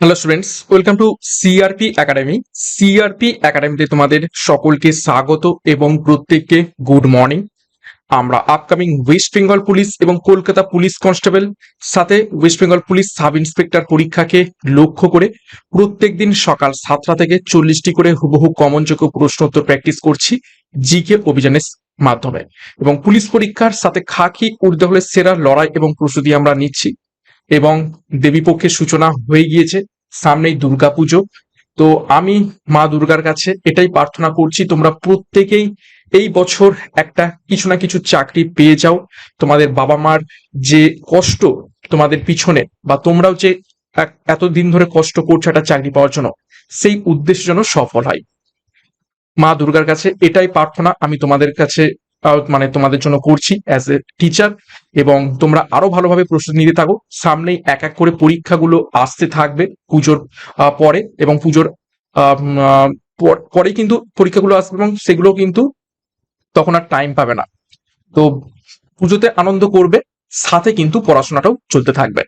Hello students welcome to CRP academy CRP একাডেমিতে তোমাদের সকলকে স্বাগত এবং প্রত্যেককে গুড মর্নিং আমরা আপকামিং ওয়েস্ট বেঙ্গল পুলিশ এবং কলকাতা পুলিশ কনস্টেবল সাথে West Bengal police sub inspector পরীক্ষাকে লক্ষ্য করে প্রত্যেকদিন সকাল সাতটা থেকে চল্লিশটি করে হুবহু কমনযোগ্য প্রশ্নোত্তর প্র্যাকটিস করছি জিকে অভিযানের মাধ্যমে। এবং পুলিশ পরীক্ষার সাথে খাকি উর্দু হলে সেরা লড়াই এবং প্রস্তুতি আমরা নিচ্ছি। এবং দেবীপক্ষের সূচনা হয়ে গিয়েছে। সামনেই দুর্গাপুজো। তো আমি মা দুর্গার কাছে এটাই প্রার্থনা করছি, তোমরা প্রত্যেকেই এই বছর একটা কিছু না কিছু চাকরি পেয়ে যাও। তোমাদের বাবা মার যে কষ্ট তোমাদের পিছনে বা তোমরাও যে এতদিন ধরে কষ্ট করছ একটা চাকরি পাওয়ার জন্য, সেই উদ্দেশ্য যেন সফল হয়। মা দুর্গার কাছে এটাই প্রার্থনা, আমি তোমাদের কাছে মানে তোমাদের জন্য করছি অ্যাজ এ টিচার এবং তোমরা আরও ভালোভাবে প্রস্তুতি নিতে থাকো। সামনেই এক এক করে পরীক্ষাগুলো আসতে থাকবে পুজোর পরে এবং পুজোর পর- কিন্তু পরীক্ষাগুলো আসবে এবং সেগুলো কিন্তু তখন আর টাইম পাবে না। তো পুজোতে আনন্দ করবে, সাথে কিন্তু পড়াশোনাটাও চলতে থাকবে।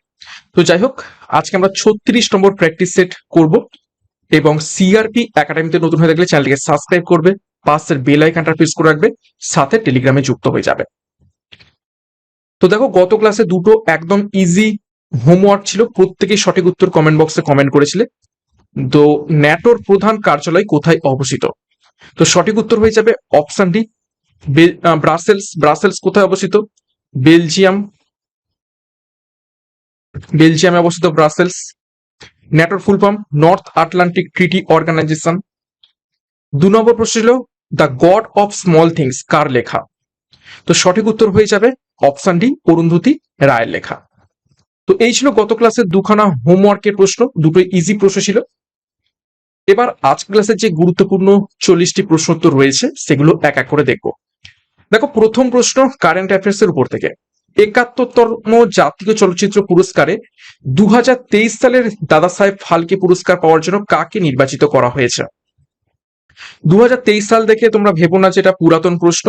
তো যাই হোক, আজকে আমরা ছত্রিশ নম্বর প্র্যাকটিস সেট করব এবং সিআরপি একাডেমিতে নতুন হয়ে থাকলে চ্যানেলটিকে সাবস্ক্রাইব করবে। পাশের বেল আইকনটা প্রেস করে রাখবে, সাথে টেলিগ্রামে যুক্ত হয়ে যাবে। তো দেখো, গত ক্লাসে দুটো একদম ইজি হোমওয়ার্ক ছিল। প্রত্যেকেই সঠিক উত্তর কমেন্ট বক্সে কমেন্ট করেছিলে। তো ন্যাটোর প্রধান কার্যালয় কোথায় অবস্থিত? তো সঠিক উত্তর হয়ে যাবে অপশন ডি ব্রাসেলস ব্রাসেলস কোথায় অবস্থিত? বেলজিয়াম বেলজিয়ামে অবস্থিত ব্রাসেলস ন্যাটোর full form North Atlantic Treaty Organisation দু নম্বর প্রশ্ন ছিল the God of Small Things, কার লেখা? তো সঠিক উত্তর হয়ে যাবে অপশন ডি, অরুন্ধতী রায়ের লেখা। তো এই ছিল গত ক্লাসের দুখানা হোমওয়ার্কের প্রশ্ন দুটো ইজি প্রশ্ন ছিল। এবার আজ ক্লাসের যে গুরুত্বপূর্ণ চল্লিশটি প্রশ্নোত্তর রয়েছে, সেগুলো এক এক করে দেখব। দেখো, প্রথম প্রশ্ন কারেন্ট অ্যাফেয়ার্স এর উপর থেকে। একাত্তরতম জাতীয় চলচ্চিত্র পুরস্কারে দু হাজার তেইশ সালের দাদা সাহেব ফালকে পুরস্কার পাওয়ার জন্য কাকে নির্বাচিত করা হয়েছে? দু হাজার তেইশ সাল দেখে তোমরা ভেবো না যে এটা পুরাতন প্রশ্ন।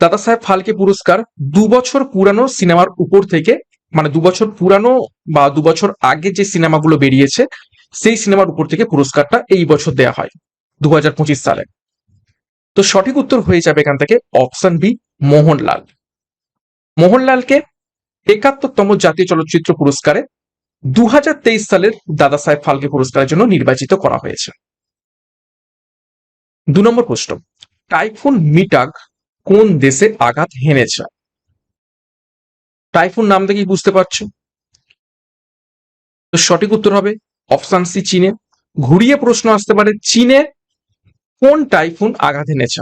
দাদা সাহেব ফালকে পুরস্কার দু বছর পুরানো সিনেমার উপর থেকে মানে দু বছর পুরানো বা দু বছর আগে যে সিনেমাগুলো বেরিয়েছে, সেই সিনেমার উপর থেকে পুরস্কারটা এই বছর দেয়া হয় দু হাজার পঁচিশ সালে। তো সঠিক উত্তর হয়ে যাবে এখান থেকে অপশন বি, মোহনলাল। মোহনলালকে একাত্তরতম জাতীয় চলচ্চিত্র পুরস্কারে দু হাজার তেইশ সালের দাদা সাহেব ফালকে পুরস্কারের জন্য নির্বাচিত করা হয়েছে। দু নম্বর প্রশ্ন, টাইফুন মিটাগ কোন দেশে আঘাত হেনেছে? টাইফুন নাম থেকেই বুঝতে পারছ। তো সঠিক উত্তর হবে অপশন সি, চীনে। ঘুরিয়ে প্রশ্ন আসতে পারে, চীনে কোন টাইফুন আঘাত এনেছে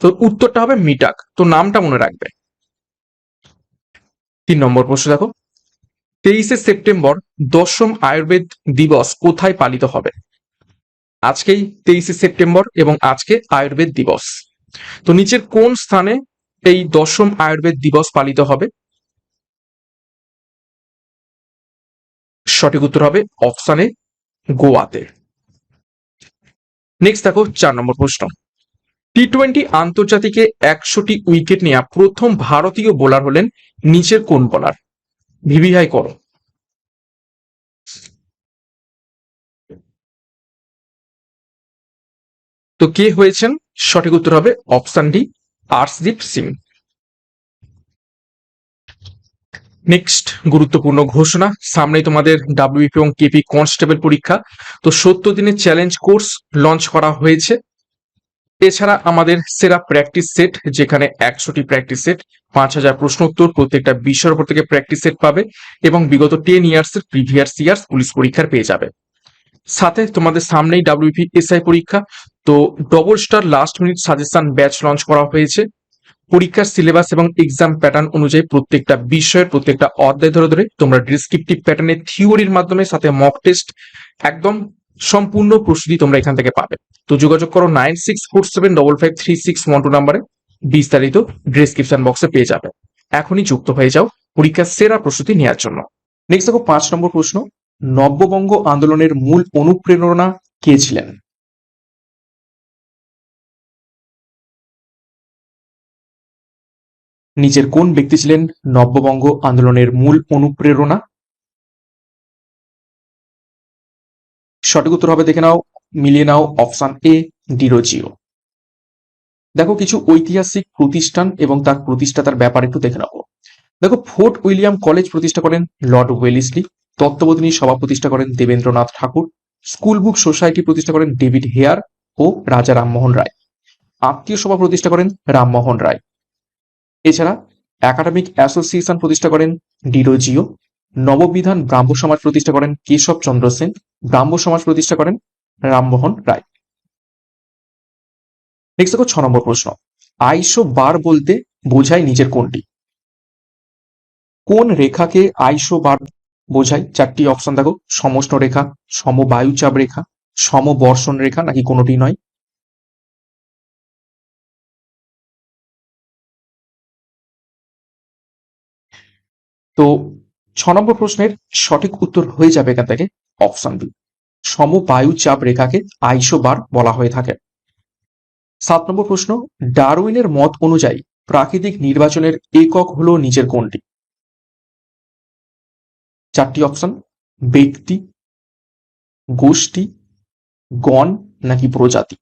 তো উত্তরটা হবে মিটাক। তো নামটা মনে রাখবে। তিন নম্বর প্রশ্ন দেখো, তেইশে সেপ্টেম্বর দশম আয়ুর্বেদ দিবস কোথায় পালিত হবে? আজকেই তেইশে সেপ্টেম্বর এবং আজকে আয়ুর্বেদ দিবস। তো নিচের কোন স্থানে এই দশম আয়ুর্বেদ দিবস পালিত হবে? সঠিক উত্তর হবে অপশানে গোয়াতে। নেক্সট দেখো চার নম্বর প্রশ্ন। টি টোয়েন্টি আন্তর্জাতিকে একশোটি উইকেট নেওয়া প্রথম ভারতীয় বোলার হলেন নিচের কোন বোলার? ভিভিআই করো। তো কে হয়েছেন? সঠিক উত্তর হবে option D, Arshdeep Singh. Next গুরুত্বপূর্ণ ঘোষণা সামনে তোমাদের ডাব্লিউপি এবং কেপি কনস্টেবল পরীক্ষা। তো সত্তর দিনের চ্যালেঞ্জ কোর্স লঞ্চ করা হয়েছে। এছাড়া আমাদের সেরা প্র্যাকটিস সেট যেখানে একশোটি প্র্যাকটিস সেট পাঁচ হাজার প্রশ্ন উত্তর প্রত্যেকটা বিষয়ের উপর থেকে প্র্যাকটিস সেট পাবে এবং বিগত টেন ইয়ার্স এর প্রিভিয়াস ইয়ার্স পুলিশ পরীক্ষার পেয়ে যাবে। সাথে তোমাদের সামনেই ডাব্লিউপি এসআই পরীক্ষা তো double star last minute suggestion batch launch করা হয়েছে। পরীক্ষার সিলেবাস এবং এক্সাম প্যাটার্ন অনুযায়ী প্রত্যেকটা বিষয়ের প্রত্যেকটা অধ্যায় ধরে ধরে তোমরা ডিসক্রিপটিভ প্যাটার্নের থিওরির মাধ্যমে সাথে মক টেস্ট একদম সম্পূর্ণ প্রস্তুতি তোমরা এখান থেকে পাবে। তো যোগাযোগ করো nine six four seven double five three six one two নাম্বারে বিস্তারিত ডিসক্রিপশন বক্সে পেয়ে যাবে। এখনই যুক্ত হয়ে যাও পরীক্ষার সেরা প্রস্তুতি নেওয়ার জন্য। নেক্সট দেখো পাঁচ নম্বর প্রশ্ন, নব্যবঙ্গ আন্দোলনের মূল অনুপ্রেরণা কে ছিলেন? নিচের কোন ব্যক্তি ছিলেন নব্যবঙ্গ আন্দোলনের মূল অনুপ্রেরণা? সঠিক উত্তর হবে দেখে নাও, মিলিয়ে নাও অপশন এ ডিরোজিও দেখো, কিছু ঐতিহাসিক প্রতিষ্ঠান এবং তার প্রতিষ্ঠাতার ব্যাপার একটু দেখে নেব দেখো, ফোর্ট উইলিয়াম কলেজ প্রতিষ্ঠা করেন লর্ড ওয়েলিসলি, তত্ত্ববোধিনী সভা প্রতিষ্ঠা করেন Debendranath Thakur school book society প্রতিষ্ঠা করেন ডেভিড হেয়ার ও রাজা রামমোহন রায়। আত্মীয় সভা প্রতিষ্ঠা করেন রামমোহন রায়। এছাড়া একাডেমিক অ্যাসোসিয়েশন প্রতিষ্ঠা করেন ডিরোজিও নববিধান ব্রাহ্ম সমাজ প্রতিষ্ঠা করেন কেশব চন্দ্র সেন ব্রাহ্ম সমাজ প্রতিষ্ঠা করেন রামমোহন রায়। নেক্সট দেখো ছ নম্বর প্রশ্ন। আইসো বার বলতে বোঝায় নিজের কোনটি? কোন রেখাকে আইসো বার বোঝায়? চারটি অপশন দেখো। সমষ্ণ রেখা সমবায়ুচাপ রেখা, সমবর্ষণ রেখা নাকি কোনোটি নয়? তো ছ নম্বর প্রশ্নের সঠিক উত্তর হয়ে যাবে এখান থেকে অপশন বি সমবায়ু চাপ রেখাকে আইসো বার বলা হয়ে থাকে। সাত নম্বর প্রশ্ন, ডারউইনের মত অনুযায়ী প্রাকৃতিক নির্বাচনের একক হলো নিচের কোনটি? চারটি অপশন ব্যক্তি, গোষ্ঠী, গণ নাকি প্রজাতি।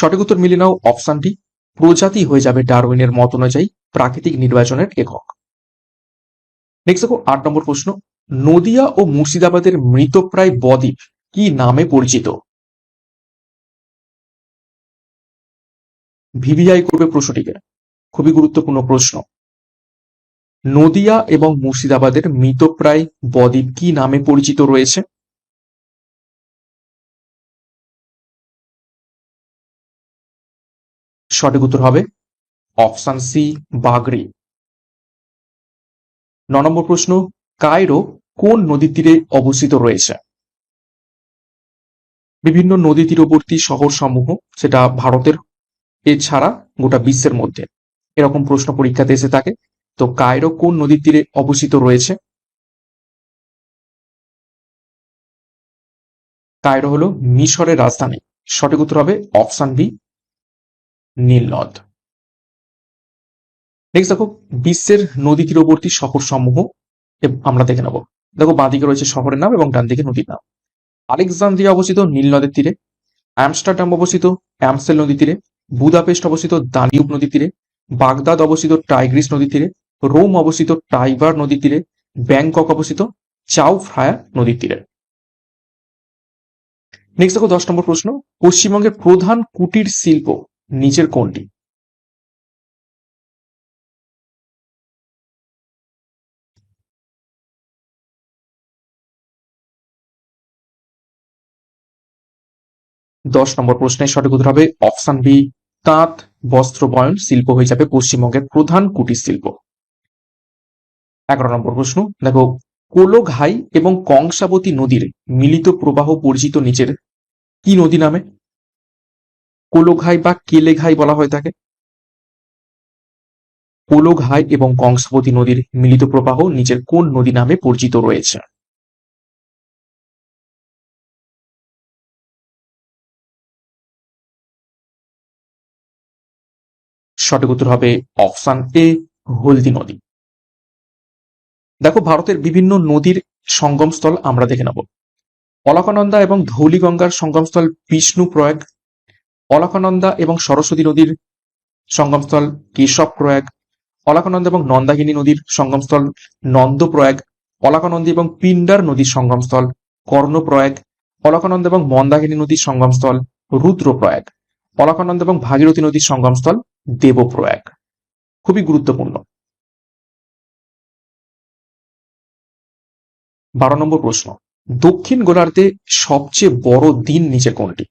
সঠিক উত্তর মিলে নাও অপশনটি প্রজাতি হয়ে যাবে ডারউইনের মত অনুযায়ী প্রাকৃতিক নির্বাচনের একক। নেক্সট দেখো, আট নম্বর প্রশ্ন। নদিয়া ও মুর্শিদাবাদের মৃতপ্রায় বদ্বীপ কি নামে পরিচিত? ভিভিআই করবে প্রশ্নটিকে। খুবই গুরুত্বপূর্ণ প্রশ্ন। নদিয়া এবং মুর্শিদাবাদের মৃতপ্রায় বদ্বীপ কি নামে পরিচিত রয়েছে? সঠিক উত্তর হবে অপশন সি বাগরি ন নম্বর প্রশ্ন, কায়রো কোন নদীর তীরে অবস্থিত রয়েছে? বিভিন্ন নদী তীরবর্তী শহর সমূহ সেটা ভারতের, এছাড়া গোটা বিশ্বের মধ্যে। এরকম প্রশ্ন পরীক্ষাতে এসে থাকে। তো কায়রো কোন নদীর তীরে অবস্থিত রয়েছে? কায়রো হলো মিশরের রাজধানী। সঠিক উত্তর হবে অপশন বি নীল নদ নেক্সট দেখো, বিশ্বের নদী তীরবর্তী শহর সমূহ আমরা দেখে নেব। দেখো, বাঁদিকে রয়েছে শহরের নাম এবং ডান দিকে নদীর নাম। আলেকজান্দ্রিয়া অবস্থিত নীল নদের তীরে অ্যামস্টারডাম অবস্থিত অ্যামসেল নদী তীরে, বুদাপেস্ট অবস্থিত দানিউব নদী তীরে, বাগদাদ অবস্থিত টাইগ্রিস নদী তীরে, রোম অবস্থিত টাইবার নদী তীরে, ব্যাংকক অবস্থিত চাউ ফ্রায়া নদীর তীরে। নেক্সট দেখো, দশ নম্বর প্রশ্ন, পশ্চিমবঙ্গের প্রধান কুটির শিল্প নিচের কোনটি দশ নম্বর প্রশ্নের সঠিক উত্তর হবে অপশন বি তাঁত বস্ত্র বয়ন, শিল্প হয়ে যাবে পশ্চিমবঙ্গের প্রধান কুটির শিল্প। এগারো নম্বর প্রশ্ন, দেখো, কোলোঘাই এবং কংসাবতী নদীর মিলিত প্রবাহ পরিচিত নিচের কি নদী নামে? কোলোঘাই বা কেলেঘাই বলা হয়ে থাকে কোলোঘাই এবং কংসাবতী নদীর মিলিত প্রবাহ নিচের কোন নদী নামে পরিচিত রয়েছে? সঠিক উত্তর হবে অপশন এ, হলদি নদী। দেখো, ভারতের বিভিন্ন নদীর সঙ্গমস্থল আমরা দেখে নেব। অলকানন্দা এবং ধৌলিগঙ্গার সঙ্গমস্থল বিষ্ণু প্রয়াগ অলকানন্দা এবং সরস্বতী নদীর সঙ্গমস্থল কেশব প্রয়াগ অলকানন্দা এবং নন্দাগিনী নদীর সঙ্গমস্থল নন্দপ্রয়াগ, অলকানন্দী এবং পিন্ডার নদীর সঙ্গমস্থল কর্ণপ্রয়াগ, অলকানন্দা এবং মন্দাকিনী নদীর সঙ্গমস্থল রুদ্রপ্রয়াগ, অলকানন্দা এবং ভাগীরথী নদীর সঙ্গমস্থল দেবপ্রয়াগ। খুবই গুরুত্বপূর্ণ। বারো নম্বর প্রশ্ন, দক্ষিণ গোলার্ধে সবচেয়ে বড় দিন নিচে কোনটি?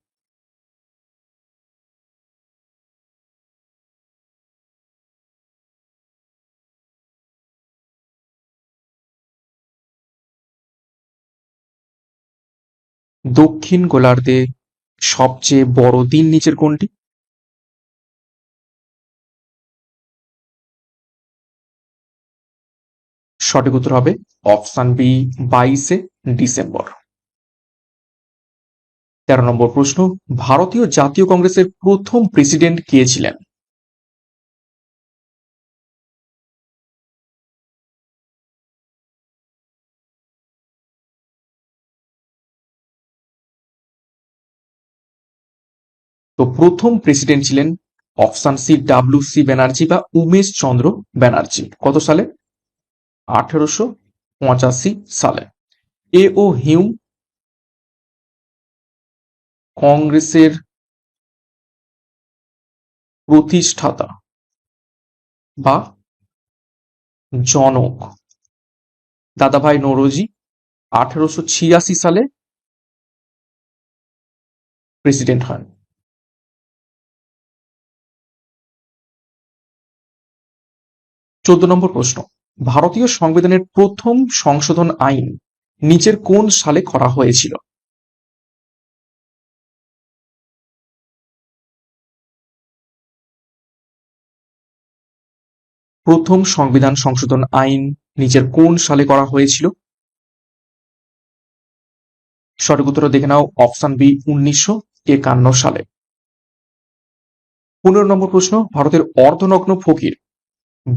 দক্ষিণ গোলার্ধে সবচেয়ে বড় দিন নিচের কোনটি? সঠিক উত্তর হবে অপশন বি, বাইশে ডিসেম্বর। তেরো নম্বর প্রশ্ন, ভারতীয় জাতীয় কংগ্রেসের প্রথম প্রেসিডেন্ট কে ছিলেন? তো প্রথম প্রেসিডেন্ট ছিলেন option C W C Banerjee বা উমেশ চন্দ্র ব্যানার্জি। কত সালে? আঠেরোশো পঁচাশি সালে। এ ও হিউম কংগ্রেসের প্রতিষ্ঠাতা বা জনক। দাদাভাই নৌরোজি আঠেরোশো সালে প্রেসিডেন্ট হন। চোদ্দ নম্বর প্রশ্ন। ভারতীয় সংবিধানের প্রথম সংশোধন আইন নিচের কোন সালে করা হয়েছিল? প্রথম সংবিধান সংশোধন আইন নিচের কোন সালে করা হয়েছিল? সঠিক উত্তর দেখে নাও, অপশন বি, উনিশশো একান্ন সালে। পনেরো নম্বর প্রশ্ন, ভারতের অর্ধনগ্ন ফকির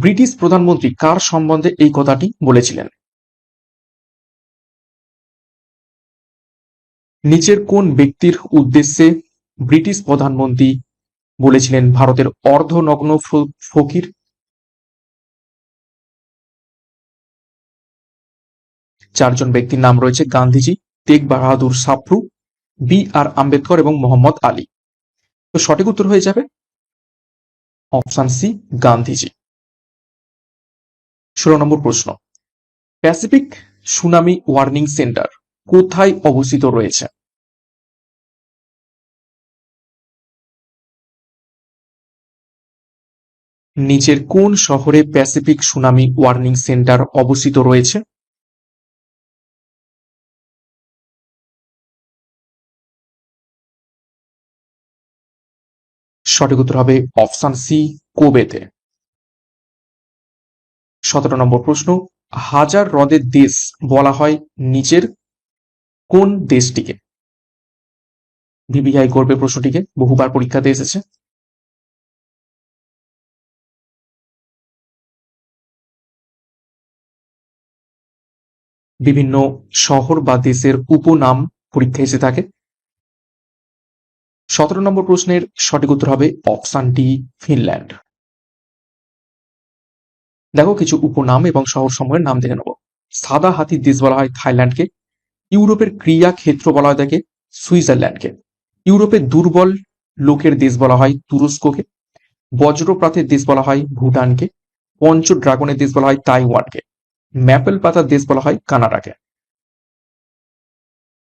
ব্রিটিশ প্রধানমন্ত্রী কার সম্বন্ধে এই কথাটি বলেছিলেন? নিচের কোন ব্যক্তির উদ্দেশ্যে ব্রিটিশ প্রধানমন্ত্রী বলেছিলেন ভারতের অর্ধনগ্ন ফকির? চারজন ব্যক্তির নাম রয়েছে গান্ধীজি তেগ বাহাদুর সাফরু বি আর আম্বেদকর এবং মোহাম্মদ আলী। তো সঠিক উত্তর হয়ে যাবে? Option C, Gandhiji. ষোলো নম্বর প্রশ্ন। প্যাসিফিক সুনামি ওয়ার্নিং সেন্টার কোথায় অবস্থিত রয়েছে? নিচের কোন শহরে প্যাসিফিক সুনামি ওয়ার্নিং সেন্টার অবস্থিত রয়েছে? সঠিক উত্তর হবে অপশন সি, কোবেতে। সতেরো নম্বর প্রশ্ন, হাজার হ্রদের দেশ বলা হয় নিচের কোন দেশটিকে? ভিভিআই করবে প্রশ্নটিকে, বহুবার পরীক্ষাতে এসেছে। বিভিন্ন শহর বা দেশের উপনাম পরীক্ষা এসে থাকে। সতেরো নম্বর প্রশ্নের সঠিক উত্তর হবে অপশন ডি ফিনল্যান্ড। দেখো কিছু উপনাম এবং শহর সমূহের নাম দেখে নেব। সাদা হাতির দেশ বলা হয় থাইল্যান্ডকে, ইউরোপের ক্রিয়া ক্ষেত্র বলা হয় তাকে সুইজারল্যান্ডকে। ইউরোপের দুর্বল লোকের দেশ বলা হয় তুরস্ককে বজ্রপ্রাতের দেশ বলা হয় ভুটানকে পঞ্চ ড্রাগনের দেশ বলা হয় তাইওয়ানকে ম্যাপেল পাতার দেশ বলা হয় কানাডাকে।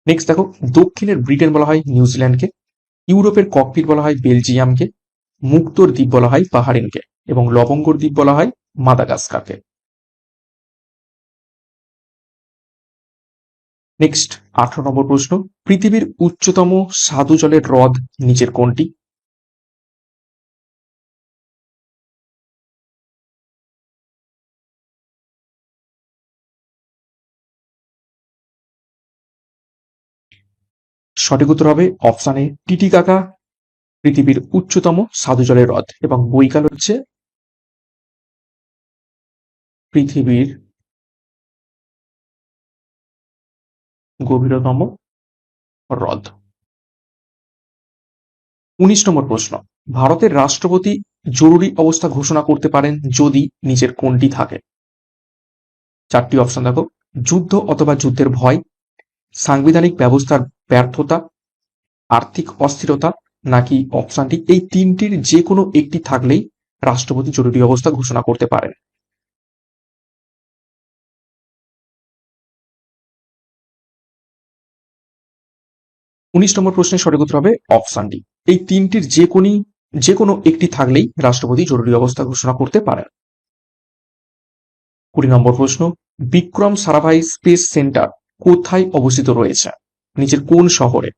নেক্সট দেখো, দক্ষিণের ব্রিটেন বলা হয় নিউজিল্যান্ডকে, ইউরোপের ককপিট বলা হয় বেলজিয়ামকে, মুক্তর দ্বীপ বলা হয় বাহারিনকে এবং লবঙ্গর দ্বীপ বলা হয় মাদাগাস্কারকে। নেক্সট আঠারো নম্বর প্রশ্ন। পৃথিবীর উচ্চতম সাধু জলের হ্রদ নিচের কোনটি? সঠিক উত্তর হবে অপশানে টিটিকাকা পৃথিবীর উচ্চতম সাধু জলের হ্রদ এবং বৈকাল হচ্ছে পৃথিবীর গভীরতম হ্রদ। উনিশ নম্বর প্রশ্ন। ভারতের রাষ্ট্রপতি জরুরি অবস্থা ঘোষণা করতে পারেন যদি নিজের কোনটি থাকে? চারটি অপশন দেখো। যুদ্ধ অথবা যুদ্ধের ভয়, সাংবিধানিক ব্যবস্থার ব্যর্থতা, আর্থিক অস্থিরতা, নাকি অপশনটি এই তিনটির যে কোনো একটি থাকলেই রাষ্ট্রপতি জরুরি অবস্থা ঘোষণা করতে পারেন? উনিশ নম্বর প্রশ্নের সঠিক উত্তর হবে অপশানটি এই তিনটির যে কোনই, যে কোনো একটি থাকলেই রাষ্ট্রপতি জরুরি অবস্থা ঘোষণা করতে পারেন। কুড়ি নম্বর প্রশ্ন, বিক্রম সারাভাই স্পেস সেন্টার কোথায় অবস্থিত রয়েছে? নিচের কোন শহরে?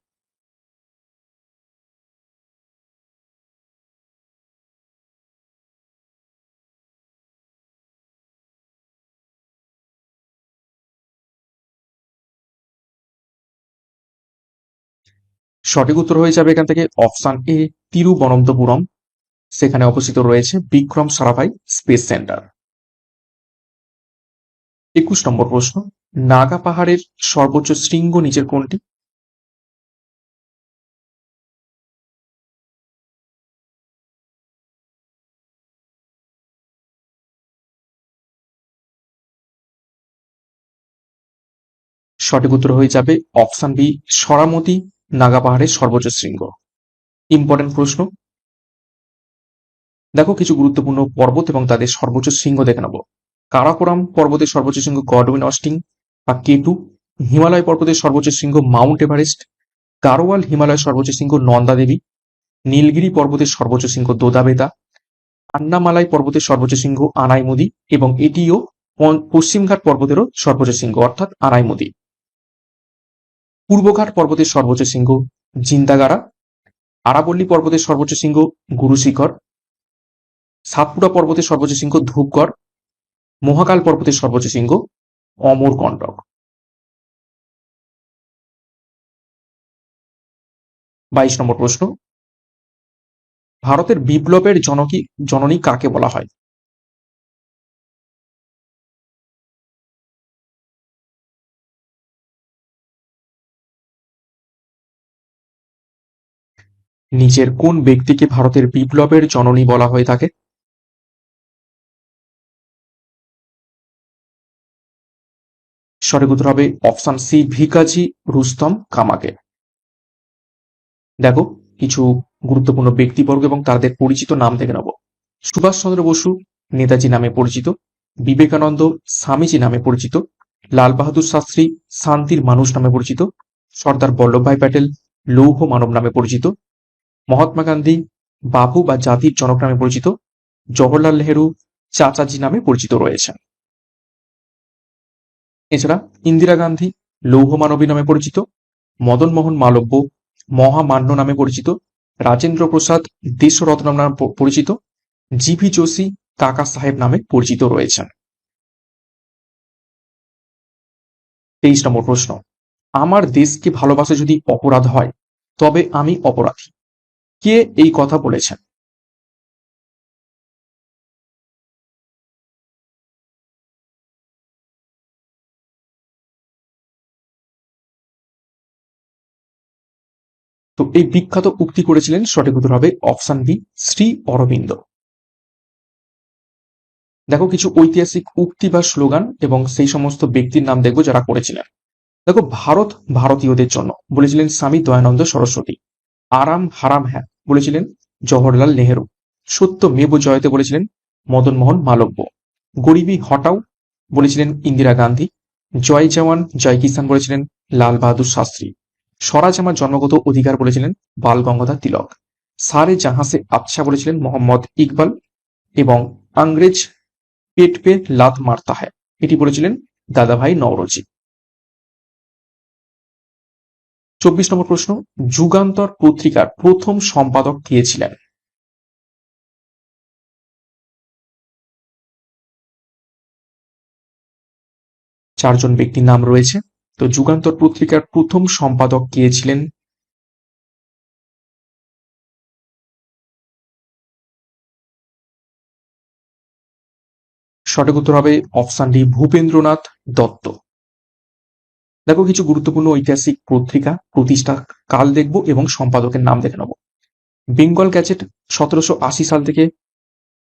সঠিক উত্তর হয়ে যাবে এখান থেকে অপশান এ, তিরুবনন্তপুরম। সেখানে অবস্থিত রয়েছে বিক্রম সারাভাই স্পেস সেন্টার। একুশ নম্বর প্রশ্ন, নাগা পাহাড়ের সর্বোচ্চ শৃঙ্গ নিচের কোনটি? সঠিক উত্তর হয়ে যাবে অপশান বি, সরামতি নাগা পাহাড়ের সর্বোচ্চ শৃঙ্গ। ইম্পর্টেন্ট প্রশ্ন। দেখো কিছু গুরুত্বপূর্ণ পর্বত এবং তাদের সর্বোচ্চ শৃঙ্গ দেখে নেব। কারাকোরাম পর্বতের সর্বোচ্চ শৃঙ্গ গডউইন অস্টিং বা কেটু হিমালয় পর্বতের সর্বোচ্চ শৃঙ্গ মাউন্ট এভারেস্ট। গারোয়াল হিমালয়ের সর্বোচ্চ শৃঙ্গ নন্দা দেবী। নীলগিরি পর্বতের সর্বোচ্চ শৃঙ্গ দোদাবেতা। আন্নামালাই পর্বতের সর্বোচ্চ শৃঙ্গ আনাইমুদি এবং এটিও পশ্চিমঘাট পর্বতেরও সর্বোচ্চ শৃঙ্গ, অর্থাৎ আনাইমুদি। পূর্বঘাট পর্বতের সর্বোচ্চ শৃঙ্গ জিন্দাগারা আরাবল্লী পর্বতের সর্বোচ্চ শৃঙ্গ, গুরুশিখর, সাতপুরা পর্বতের সর্বোচ্চ শৃঙ্গ, ধূপগড়, মহাকাল পর্বতের সর্বোচ্চ শৃঙ্গ অমরকণ্টক বাইশ নম্বর প্রশ্ন, ভারতের বিপ্লবের জনকী জননী কাকে বলা হয়? নিচের কোন ব্যক্তিকে ভারতের বিপ্লবের জননী বলা হয়ে থাকে? সঠিক হবে অপশন সি, ভিকাজি, রুস্তম, কামাকে। দেখো, কিছু গুরুত্বপূর্ণ ব্যক্তিবর্গ এবং তাদের পরিচিত নাম দেখে নেব। সুভাষচন্দ্র বসু, নেতাজি নামে পরিচিত, বিবেকানন্দ, স্বামীজি নামে পরিচিত লাল বাহাদুর শাস্ত্রী, শান্তির মানুষ নামে পরিচিত, সর্দার বল্লভভাই প্যাটেল, লৌহ মানব নামে পরিচিত মহাত্মা গান্ধী বাবু বা জাতির জনক নামে পরিচিত, জওহরলাল নেহেরু চাচাজি নামে পরিচিত রয়েছেন। এছাড়া ইন্দিরা গান্ধী লৌহ মানবী নামে পরিচিত, মদন মোহন মালব্য মহামান্য নামে পরিচিত, রাজেন্দ্র প্রসাদ দেশরত্ন নামে পরিচিত জিভি যোশী কাকা সাহেব নামে পরিচিত রয়েছেন। তেইশ নম্বর প্রশ্ন, আমার দেশকে ভালোবাসা যদি অপরাধ হয়, তবে আমি অপরাধী। কে এই কথা বলেছেন? তো এই বিখ্যাত উক্তি করেছিলেন সঠিক উত্তর হবে অপশন বি, শ্রী অরবিন্দ। দেখো, কিছু ঐতিহাসিক উক্তি বা স্লোগান এবং সেই সমস্ত ব্যক্তির নাম দেখব যারা করেছিলেন। দেখো, ভারত ভারতীয়দের জন্য বলেছিলেন স্বামী দয়ানন্দ সরস্বতী। আরাম হারাম হ্যাঁ। বলেছিলেন জওহরলাল নেহেরু। সত্য মেব জয়তে বলেছিলেন মদন মোহন মালব্য। গরিবী হটাও বলেছিলেন ইন্দিরা গান্ধী। জয় জওয়ান, জয় কিষান বলেছিলেন লাল বাহাদুর শাস্ত্রী। স্বরাজ আমার জন্মগত অধিকার বলেছিলেন বাল গঙ্গাধর তিলক। সারে জাহাসে আচ্ছা বলেছিলেন মোহাম্মদ ইকবাল এবং আংরেজ পেট পে লাত মারতা হ্যায়। এটি বলেছিলেন দাদাভাই নওরোজি। চব্বিশ নম্বর প্রশ্ন, যুগান্তর পত্রিকার প্রথম সম্পাদক কে ছিলেন? চারজন ব্যক্তির নাম রয়েছে। তো যুগান্তর পত্রিকার প্রথম সম্পাদক কে ছিলেন? সঠিক উত্তর হবে অপশন ডি ভূপেন্দ্রনাথ দত্ত। দেখো, কিছু গুরুত্বপূর্ণ ঐতিহাসিক পত্রিকা, প্রতিষ্ঠা, কাল দেখব এবং সম্পাদকের নাম দেখে নেব। বেঙ্গল গ্যাজেট সতেরোশো আশি সাল থেকে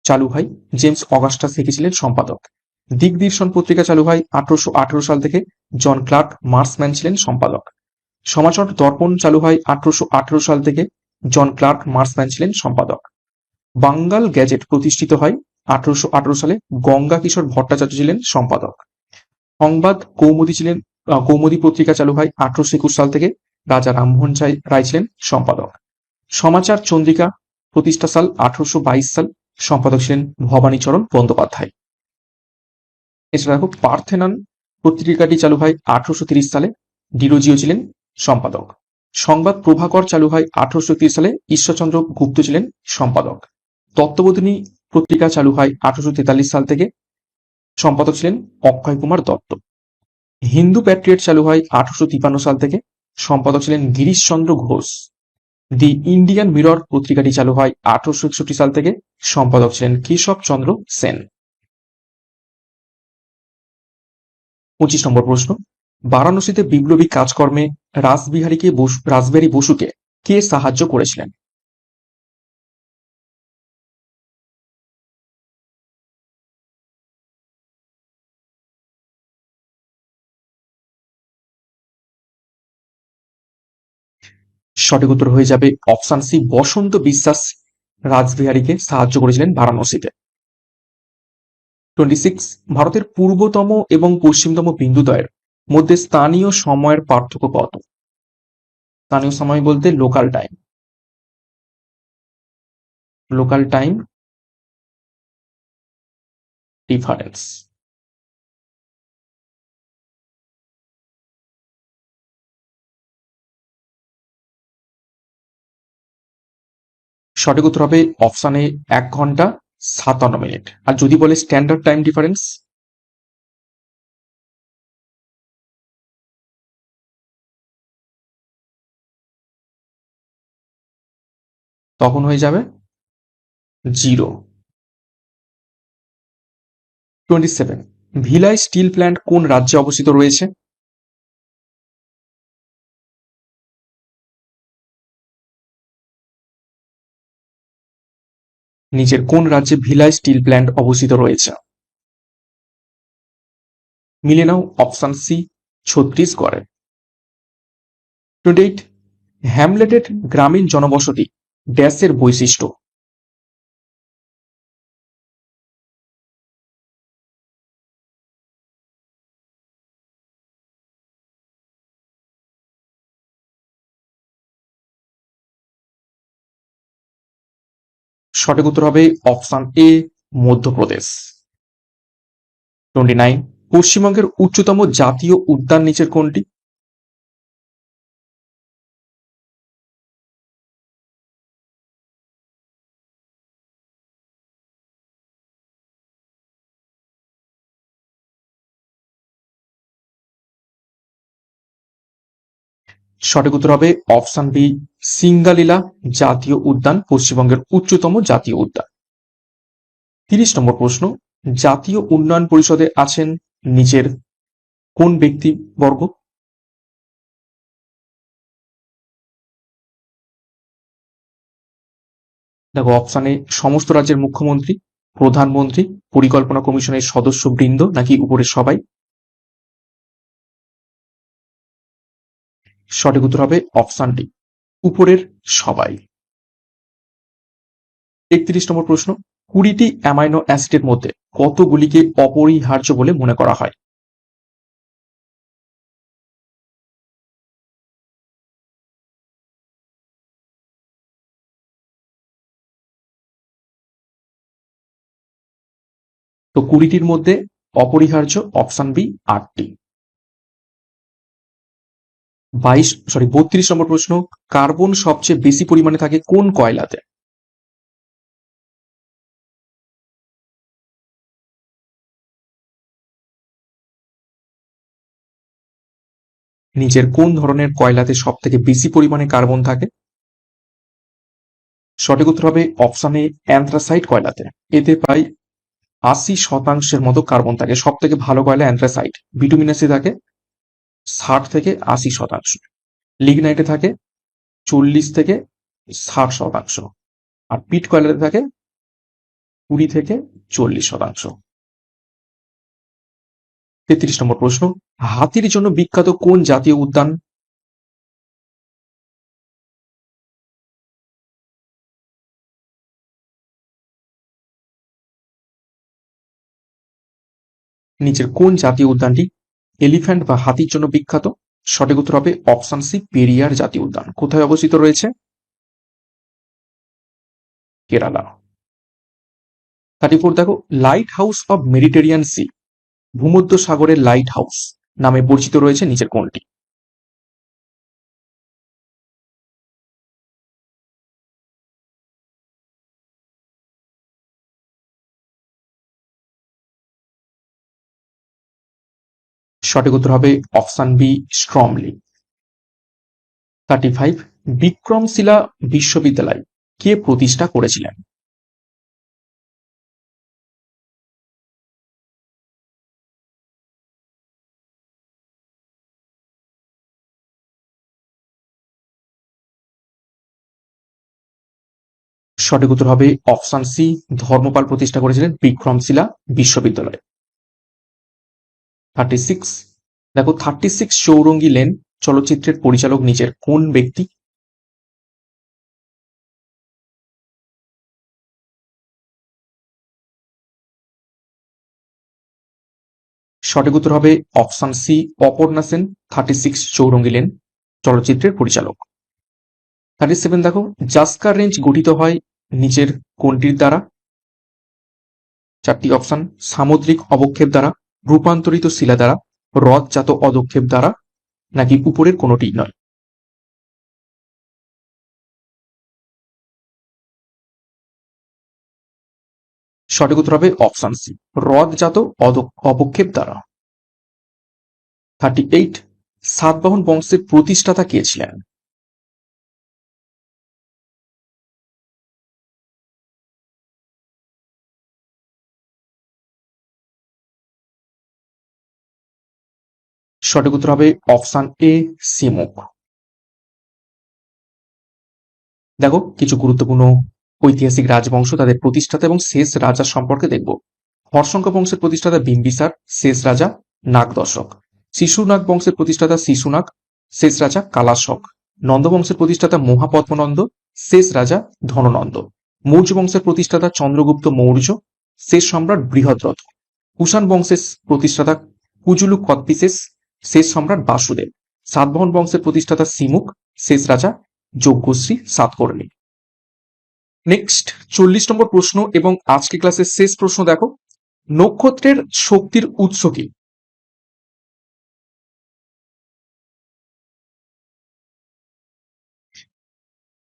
চালু হয়, জেমস অগাস্টাস লিখেছিলেন সম্পাদক। দিগদর্শন পত্রিকা চালু হয়, আঠারোশো আঠারো সাল থেকে জন ক্লার্ক মার্সম্যান ছিলেন সম্পাদক। সমাচার দর্পণ চালু হয়, আঠারোশো আঠারো সাল থেকে জন ক্লার্ক মার্সম্যান ছিলেন সম্পাদক। বাঙ্গাল গ্যাজেট প্রতিষ্ঠিত হয়, আঠারোশো আঠারো সালে গঙ্গা কিশোর ভট্টাচার্য ছিলেন সম্পাদক। সংবাদ কৌমুদি ছিলেন কৌমুদি পত্রিকা চালু হয় আঠারোশো একুশ সাল থেকে। রাজা রামমোহন রায়- ছিলেন সম্পাদক। সমাচার চন্দ্রিকা প্রতিষ্ঠা সাল আঠারোশো বাইশ সাল সম্পাদক ছিলেন ভবানীচরণ বন্দ্যোপাধ্যায়। এছাড়া দেখো পার্থেনান পত্রিকাটি চালু হয় আঠারোশো তিরিশ সালে। ডিরোজিও ছিলেন সম্পাদক। সংবাদ প্রভাকর চালু হয় আঠারোশো একত্রিশ সালে। ঈশ্বরচন্দ্র গুপ্ত ছিলেন সম্পাদক। তত্ত্ববোধিনী পত্রিকা চালু হয় আঠারোশো তেতাল্লিশ সাল থেকে। সম্পাদক ছিলেন অক্ষয় কুমার দত্ত। হিন্দু প্যাট্রিয়ট চালু হয় আঠারোশো তিপান্ন সাল থেকে। সম্পাদক ছিলেন Girishchandra Ghosh. The Indian Mirror পত্রিকাটি চালু হয় আঠারোশো একষট্টি সাল থেকে। সম্পাদক ছিলেন কেশব চন্দ্র সেন। পঁচিশ নম্বর প্রশ্ন। বারাণসীতে বিপ্লবী কাজকর্মে রাসবিহারীকে রাসবিহারী বসুকে কে সাহায্য করেছিলেন? সঠিক উত্তর হয়ে যাবে অপশান সি, বসন্ত বিশ্বাস রাজবিহারীকে সাহায্য করেছিলেন বারাণসীতে। টোয়েন্টি সিক্স ভারতের পূর্বতম এবং পশ্চিমতম বিন্দুদ্বয়ের মধ্যে স্থানীয় সময়ের পার্থক্য কত? স্থানীয় সময় বলতে local time local time difference সঠিক উত্তর হবে অপশানে এক ঘণ্টা সাতান্ন মিনিট। আর যদি বলে স্ট্যান্ডার্ড টাইম ডিফারেন্স তখন হয়ে যাবে zero. Twenty seven Bhilai steel plant কোন রাজ্যে অবস্থিত রয়েছে? নিচের কোন রাজ্যে ভিলাই স্টিল প্ল্যান্ট অবস্থিত রয়েছে? মিলে নাও অপশন সি ছত্রিশগড়ে টু ডেট হ্যামলেটেড গ্রামীণ জনবসতি ড্যাসের বৈশিষ্ট্য। সঠিক উত্তর হবে option A, Madhya Pradesh. Twenty nine, পশ্চিমবঙ্গের উচ্চতম জাতীয় উদ্যান নিচের কোনটি? সঠিক উত্তর হবে অপশন বি সিঙ্গালীলা জাতীয় উদ্যান পশ্চিমবঙ্গের উচ্চতম জাতীয় উদ্যান। তিরিশ নম্বর প্রশ্ন, জাতীয় উন্নয়ন পরিষদে আছেন নিচের কোন ব্যক্তিবর্গ? দেখো, অপশানে সমস্ত রাজ্যের মুখ্যমন্ত্রী, প্রধানমন্ত্রী, পরিকল্পনা কমিশনের সদস্য বৃন্দ নাকি উপরের সবাই? সঠিক উত্তর হবে অপশান ডি উপরের সবাই। একত্রিশ নম্বর প্রশ্ন, কুড়িটি অ্যামাইনো অ্যাসিডের মধ্যে কতগুলিকে অপরিহার্য বলে মনে করা হয়? তো কুড়িটির মধ্যে অপরিহার্য অপশন বি আটটি। বাইশ সরি বত্রিশ নম্বর প্রশ্ন, কার্বন সবচেয়ে বেশি পরিমাণে থাকে কোন কয়লাতে? নিচের কোন ধরনের কয়লাতে সব থেকে বেশি পরিমাণে কার্বন থাকে? সঠিক উত্তর হবে অপশানে অ্যান্থ্রাসাইট কয়লাতে। এতে প্রায় আশি শতাংশের মতো কার্বন থাকে সব থেকে ভালো কয়লা অ্যান্থ্রাসাইট ভিটামিনাসি থাকে। ষাট থেকে আশি শতাংশ। লিগনাইটে থাকে চল্লিশ থেকে ষাট শতাংশ। আর পিট কয়লাতে থাকে কুড়ি থেকে চল্লিশ শতাংশ। তেত্রিশ নম্বর প্রশ্ন, হাতির জন্য বিখ্যাত কোন জাতীয় উদ্যান? নিচের কোন জাতীয় উদ্যানটি এলিফ্যান্ট বা হাতির জন্য বিখ্যাত। সঠিক উত্তর হবে অপশন সি, পেরিয়ার জাতীয় উদ্যান। কোথায় অবস্থিত রয়েছে? কেরালা। থার্টি ফোর দেখো light house of Mediterranean sea ভূমধ্য সাগরের লাইট হাউস নামে পরিচিত রয়েছে নিচের কোনটি সঠিক উত্তর হবে option B Stromboli thirty five, Vikramshila বিশ্ববিদ্যালয় কে প্রতিষ্ঠা করেছিলেন? সঠিক উত্তর হবে অপশন সি, ধর্মপাল প্রতিষ্ঠা করেছিলেন বিক্রমশিলা বিশ্ববিদ্যালয়। থার্টি সিক্স দেখো থার্টি সিক্স চৌরঙ্গি লেন চলচ্চিত্রের পরিচালক নিজের কোন ব্যক্তি? সঠিক উত্তর হবে option C, Aparna Sen thirty six Chowringhee lane চলচ্চিত্রের পরিচালক। থার্টি সেভেন দেখো, জাস্কার রেঞ্জ গঠিত হয় নিচের কোনটির দ্বারা? চারটি অপশন, সামুদ্রিক অবক্ষেপ দ্বারা। রূপান্তরিত শিলা দ্বারা, হ্রদজাত অদক্ষেপ দ্বারা, নাকি উপরের কোনোটি নয়? সঠিক উত্তর হবে অপশন সি হ্রদজাত অবক্ষেপ দ্বারা। থার্টি এইট সাতবাহন বংশের প্রতিষ্ঠাতা কে ছিলেন? সঠিক উত্তর হবে অপশন এ সিমুক দেখো, কিছু গুরুত্বপূর্ণ ঐতিহাসিক রাজবংশ তাদের প্রতিষ্ঠাতা এবং শেষ রাজা সম্পর্কে দেখব। হর্ষঙ্ক বংশের প্রতিষ্ঠাতা বিম্বিসার, শেষ রাজা নাগদর্শক। শিশুনাগ বংশের প্রতিষ্ঠাতা শিশুনাগ, শেষ রাজা কালাশক। নন্দ বংশের প্রতিষ্ঠাতা মহাপদ্মনন্দ, শেষ রাজা ধননন্দ। মৌর্য বংশের প্রতিষ্ঠাতা চন্দ্রগুপ্ত মৌর্য, শেষ সম্রাট বৃহদ্রথ। কুষাণ বংশের প্রতিষ্ঠাতা কুজুলু কৎপিসেস শেষ সম্রাট বাসুদেব। সাতবাহন বংশের প্রতিষ্ঠাতা সিমুক, শেষ রাজা যজ্ঞশ্রী সাতকর্ণী। নেক্সট চল্লিশ নম্বর প্রশ্ন এবং আজকে ক্লাসের শেষ প্রশ্ন দেখো। নক্ষত্রের শক্তির উৎস কি?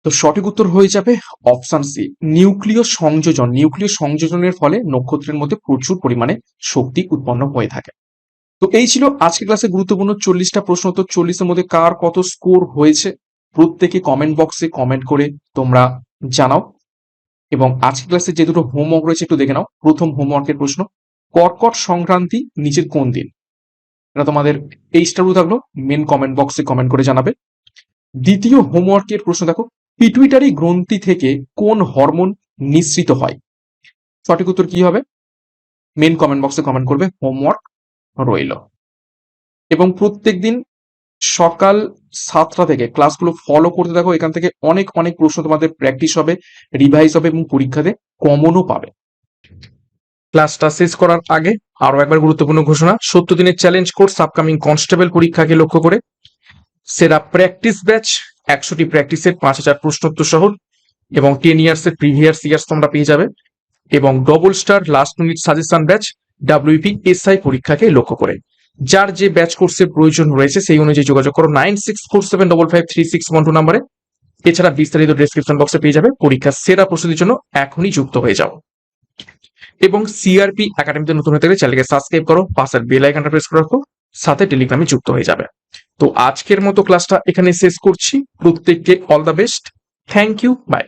তো সঠিক উত্তর হয়ে যাবে অপশন সি নিউক্লিয় সংযোজন। নিউক্লিয় সংযোজনের ফলে নক্ষত্রের মধ্যে প্রচুর পরিমাণে শক্তি উৎপন্ন হয়ে থাকে। তো এই ছিল আজকে ক্লাসে গুরুত্বপূর্ণ চল্লিশটা প্রশ্ন। তো চল্লিশের মধ্যে কার কত স্কোর হয়েছে প্রত্যেকে কমেন্ট বক্সে কমেন্ট করে তোমরা জানাও। এবং আজকে ক্লাসে যে দুটো হোমওয়ার্ক রয়েছে একটু দেখে নাও। প্রথম হোমওয়ার্কের প্রশ্ন, কর্কট সংক্রান্তি নিচের কোন দিন? এটা তোমাদের এই এইচটারও থাকল মেন কমেন্ট বক্সে কমেন্ট করে জানাবে। দ্বিতীয় হোমওয়ার্কের প্রশ্ন দেখো পিটুইটারি গ্রন্থি থেকে কোন হরমোন নিঃসৃত হয়? সঠিক উত্তর কি হবে? মেন কমেন্ট বক্সে কমেন্ট করবে হোমওয়ার্ক রইল। এবং প্রত্যেক দিন সকাল সাতটা থেকে ক্লাসগুলো ফলো করতে থাকো, এখান থেকে অনেক অনেক প্রশ্ন তোমাদের প্র্যাকটিস হবে রিভাইজ হবে এবং পরীক্ষাতে কমনও পাবে। ক্লাসটা শেষ করার আগে আরও একবার গুরুত্বপূর্ণ ঘোষণা সত্তর দিনের চ্যালেঞ্জ কোর্স আপকামিং কনস্টেবল পরীক্ষাকে লক্ষ্য করে, সেরা প্র্যাকটিস ব্যাচ একশোটি প্র্যাকটিসের পাঁচ হাজার প্রশ্নোত্তর সহ, এবং টেন ইয়ার্স এর প্রিভিয়াস ইয়ার্স তোমরা পেয়ে যাবে, এবং double star last minute suggestion batch WP SI পরীক্ষাকে লক্ষ্য করে। যার যে ব্যাচ কোর্সের প্রয়োজন রয়েছে, সেই অনুযায়ী যোগাযোগ করো। Nine six four seven double five six one two নাম্বারে। এছাড়া বিস্তারিত ডেসক্রিপশন বক্সে পেয়ে যাবে পরীক্ষার সেরা প্রস্তুতির জন্য এখনই যুক্ত হয়ে যাও। এবং সিআরপি একাডেমিতে নতুন হতে গেলে চ্যানেলকে সাবস্ক্রাইব করো, পাশের বেল আইকনটা প্রেস করে রাখো, সাথে টেলিগ্রামে যুক্ত হয়ে যাবে। তো আজকের মতো ক্লাসটা এখানে শেষ করছি। প্রত্যেককে all the best thank you bye